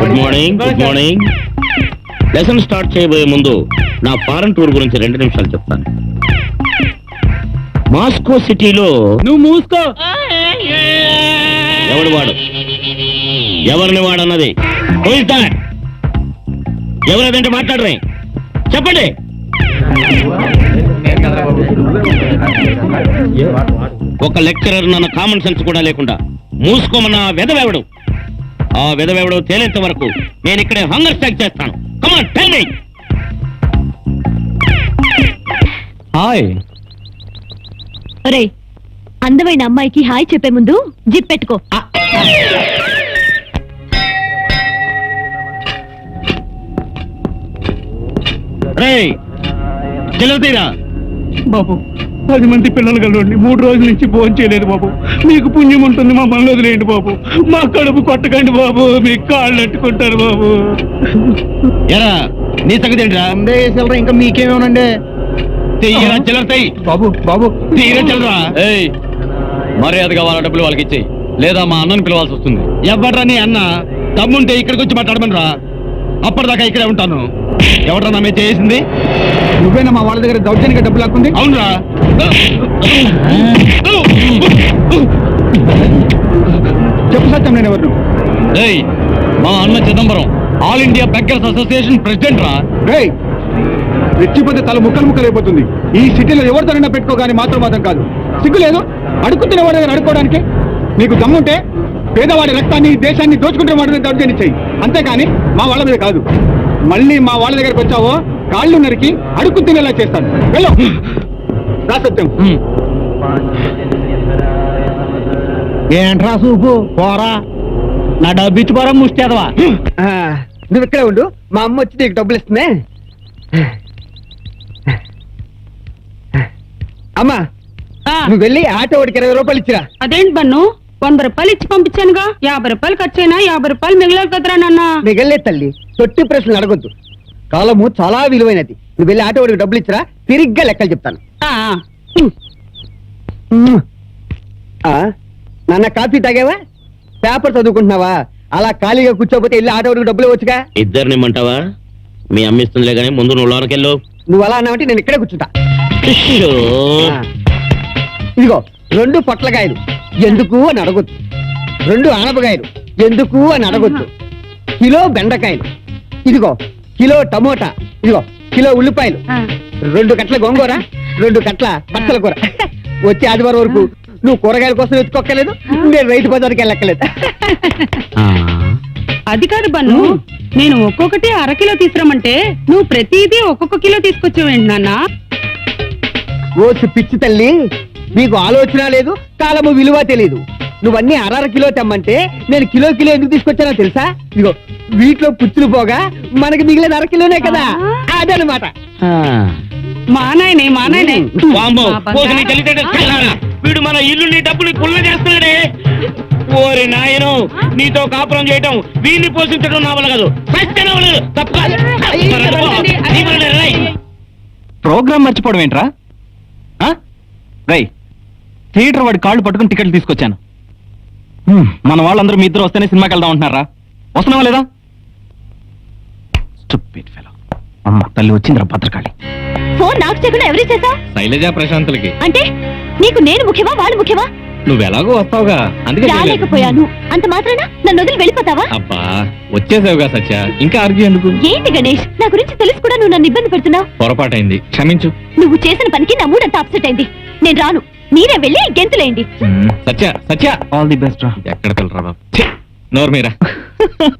Good morning good morning lesson start చేయబోయే ముందు నా ఫారెన్ టూర్ గురించి రెండు నిమిషాలు చెప్తాను. మాస్కో సిటీలో నువ్వు మూసుకో. ఎవడు వాడు? ఎవరిని వాడన్నది is that? ఎవరదంటే మాట్లాడరే? చెప్పండి. ఒక లెక్చరర్ నన్న కామన్ సెన్స్ కూడా లేకుండా మూసుకోమన్న వెదవెవడు ఆ వెదవెవడు తేలేంత వరకు నేను ఇక్కడే హంగర్ స్ట్రైక్ చేస్తాను. Come on tell me hi ఒరేయ్ అందమైన అమ్మాయికి హాయ్ చెప్పే ముందు జిప్ పెట్టుకో. రే చిల్లతీరా బాబు పది మంది పిల్లలు కలవండి. మూడు రోజుల నుంచి ఫోన్ చేయలేదు బాబు. మీకు పుణ్యం ఉంటుంది మా మనలో వదిలేయండి బాబు. మా కడుపు కొట్టకండి బాబు. మీ కాళ్ళు అట్టుకుంటారు బాబు. ఎరా నీ సంగతి ఏంట్రా ఇంకా మీకేమేనండి తీయరా చిల్లరతాయి బాబు బాబు. తీరా చిల్లరా. ఏయ్ మర్యాదగా వాళ్ళ డబ్బులు వాళ్ళకి ఇచ్చేయి. లేదా మా అన్నని పిలవాల్సి వస్తుంది. ఎవడ్రా నీ అన్న? తమ్ముంటే ఇక్కడికి వచ్చి మాట్లాడమని రా అప్పటిదాకా ఇక్కడే ఉంటాను. ఎవడ్రా నా మీద చేసింది? నువ్వేనా మా వాళ్ళ దగ్గర దౌర్జన్యంగా డబ్బులు లాక్కుంది? అవునరా. చెప్పు సత్యం నేను ఎవరు ఏయ్ మా అన్న Chidambaram all India beggars association president రా. రేయ్ రెచ్చిపోతే తల ముక్కలు ముక్కలు అయిపోతుంది. ఈ సిటీలో ఎవరితోనైనా పెట్టుకోగాని మాత్రం మాత్రం కాదు. సిగ్గు లేదు? అడుగుతున్న వాడి దగ్గర అడుక్కోవడానికి? నీకు దమ్ముంటే పేదవాడి రక్తాన్ని దేశాన్ని దోచుకుంటే వాడి మీద దౌర్జన్యం చెయ్యి అంతేకాని మా వాళ్ళ మీద కాదు. మళ్ళీ మా వాళ్ళ దగ్గరకు వచ్చావో కాళ్ళు నరికి అడుక్కు తినేలా చేస్తాను. వెళ్ళు. రా సత్యం ఏంట్రా సూపు? పోరా. నా డబ్బు ఇచ్చి పోరా ముష్టేదవా? నువ్వు ఇక్కడే ఉండు. మా అమ్మ వచ్చి నీకు డబ్బులు ఇస్తుంది. అమ్మా నువ్వు వెళ్ళి ఆటో వాడికి ఇరవై రూపాయలు ఇచ్చిరా. అదేంటి బన్ను? వంద రూపాయలు ఇచ్చి పంపించానుగా. యాభై రూపాయలు ఖర్చైనా యాభై రూపాయలు మిగిలేదు కదరా నాన్న. మిగలే తల్లి తొట్టి ప్రశ్నలు అడగొద్దు. కాలము చాలా విలువైనది. నువ్వు వెళ్ళి ఆటో వాడికి డబ్బులు ఇచ్చిరా తిరిగ్గా లెక్కలు చెప్తాను. ఆ, ఆ, నాన్న కాఫీ తాగావా? పేపర్ చదువుకుంటున్నావా? అలా ఖాళీగా కూర్చోపోతే వెళ్ళి ఆటో వాడికి డబ్బులు వచ్చుగా ఇద్దరిని ఇమ్మంటావా? మీ అమ్మిస్తుందిలే కానీ ముందు నువ్వు లోనకెళ్ళు. నువ్వు అలా అన్నావంటే నేను ఇక్కడే కూర్చుంటా. ఇదిగో రెండు పొట్లకాయలు. ఎందుకు అని అడగొద్దు. రెండు ఆనపకాయలు. ఎందుకు అని అడగొద్దు. కిలో బెండకాయలు. ఇదిగో కిలో టమోటా. ఇదిగో కిలో ఉల్లిపాయలు. రెండు కట్ల గోంగూర రెండు కట్ల పచ్చల కూర. వచ్చే ఆదివారం వరకు నువ్వు కూరగాయల కోసం ఎత్తుకోక్కలేదు నేను రైతు బజార్కి వెళ్ళక్కలేదు. అది కాదు బన్ను నేను ఒక్కొక్కటి అరకిలో తీసుకురమ్మంటే నువ్వు ప్రతిదీ ఒక్కొక్క కిలో తీసుకొచ్చావేంటి నాన్న? ఓసి పిచ్చి తల్లి నీకు ఆలోచన లేదు కాలము విలువ తెలియదు నువ్వన్నీ అరర కిలో తెమ్మంటే నేను కిలో కిలో ఎందుకు తీసుకొచ్చానో తెలుసా? ఇదిగో వీటిలో పుచ్చులు పోగా మనకి మిగిలిన అర కిలోనే కదా అదనమాట. మా నాయనే మా నాయనే వామ్మో. పోసి నీ చల్లారా. వీడు మన ఇల్లు నీ డబ్బులు కుళ్ళ చేస్తున్నాడే ఓరి నాయను నీతో కాపురం చేయటం వీడిని పోషించడం నా వల్ల కాదు సత్యన వల్ల కాదు. తప్పు కాదు. నీ వల్లనే, రేయ్. ప్రోగ్రామ్ మర్చిపోవడం ఏంట్రా ఆ? రై థియేటర్ వాడి కాళ్ళు పట్టుకుని టికెట్లు తీసుకొచ్చాను హ్మ్, మన వాళ్ళందరూ మీ ఇద్దరు వస్తేనే సినిమాకి వెళ్దాం అంటున్నారా వస్తున్నావా లేదా Stupid fellow. అమ్మ తల్లి వచ్చిందిరా భద్రకాళి. ఫోన్ నాకు చెప్పిన ఎవరి చేసా శైలజ ప్రశాంతులకి అంటే నీకు నేను ముఖ్యమా వాళ్ళు ముఖ్యమా? నువ్వు ఎలాగో వస్తావుగా అందుకే చేయలేదు. రాలేకపోయాను. అంత మాత్రాన? నన్ను వదిలి వెళ్ళిపోతావా? అబ్బా వచ్చేసావుగా సత్య. ఇంకా ఆర్గ్యూ ఎందుకు? ఏంటి గణేష్ నా గురించి తెలిసి కూడా నువ్వు నన్ను ఇబ్బంది పెడుతున్నావు. పొరపాటైంది. క్షమించు. నువ్వు చేసిన పనికి నా మూడంతా అప్సెట్ అయింది. నేను రాను. మీరే వెళ్ళి గెంతులేయండి. Satya Satya. All the best రా. ఎక్కడ పిల్లరా బాబు? ఛీ, నోరు మీరా.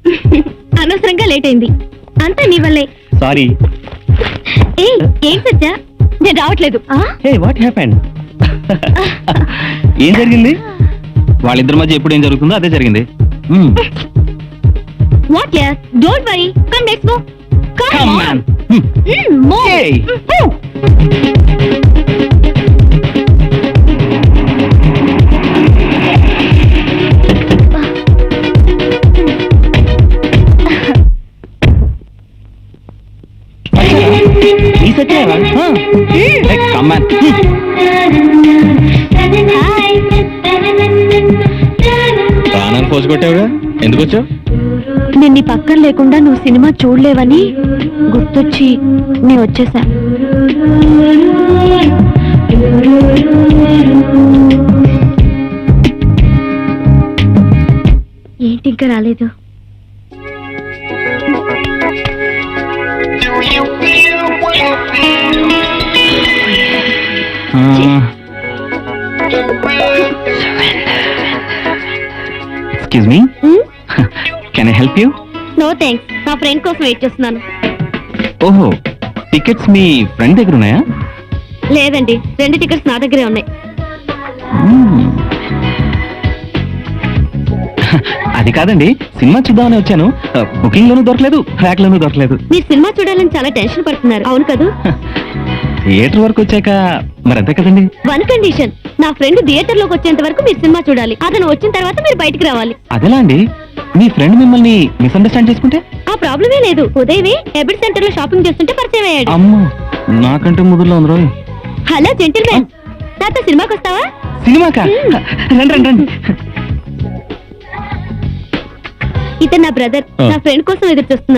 అనవసరంగా లేట్ అయింది. అంతా నీ వల్లే. సారీ ఏయ్ ఏం సత్య నేను రావట్లేదు? హే వాట్ హ్యాపెండ్ ఏం జరిగింది? వాళ్ళిద్దరి మధ్య ఎప్పుడు ఏం జరుగుతుందో అదే జరిగింది. What ya don't worry come let's go come on. Move come on hi ప్రాణాన్ని పోసుకొట్టావుగా ఎందుకు వచ్చావు? నేను నీ పక్కన లేకుండా నువ్వు సినిమా చూడలేవని గుర్తొచ్చి నేను వచ్చేసా. ఏంటి ఇంకా రాలేదు? Excuse me can I help you no thanks నా ఫ్రెండ్ కోసం వెయిట్ చేస్తున్నాను. ఓహో టికెట్స్ మీ ఫ్రెండ్ దగ్గర ఉన్నాయా? లేదండి రెండు టికెట్స్ నా దగ్గరే ఉన్నాయి. Hmm. అది కాదండి సినిమా చూద్దామని వచ్చాను. బుకింగ్ లోనూ దొరకలేదు ట్రాక్ లోనూ దొరకలేదు. మీరు సినిమా చూడాలని చాలా టెన్షన్ పడుతున్నారు అవును కదా? థియేటర్ వరకు వచ్చాక మరి అంతే కదండి? One condition. నా ఫ్రెండ్ థియేటర్లోకి వచ్చేంత వరకు మీరు సినిమా చూడాలి. అతను వచ్చిన తర్వాత మీరు బయటికి రావాలి. అదెలా అండి? మీ ఫ్రెండ్ మిమ్మల్ని మిస్అండర్స్టాండ్ చేసుకుంటే? ఆ ప్రాబ్లమే లేదు. ఉదయమే ఎబిడ్ సెంటర్లో షాపింగ్ చేస్తుంటే పరిచయం అయ్యాడు. అమ్మో నాకంటే ముదురులో ఉంది రోయ్. హలో జెంటిల్మెన్ నాతో సినిమాకి వస్తావా? సినిమాకా? రండి రండి రండి. ఇతను నా బ్రదర్. నా ఫ్రెండ్ కోసం ఎదురు చూస్తున్నాను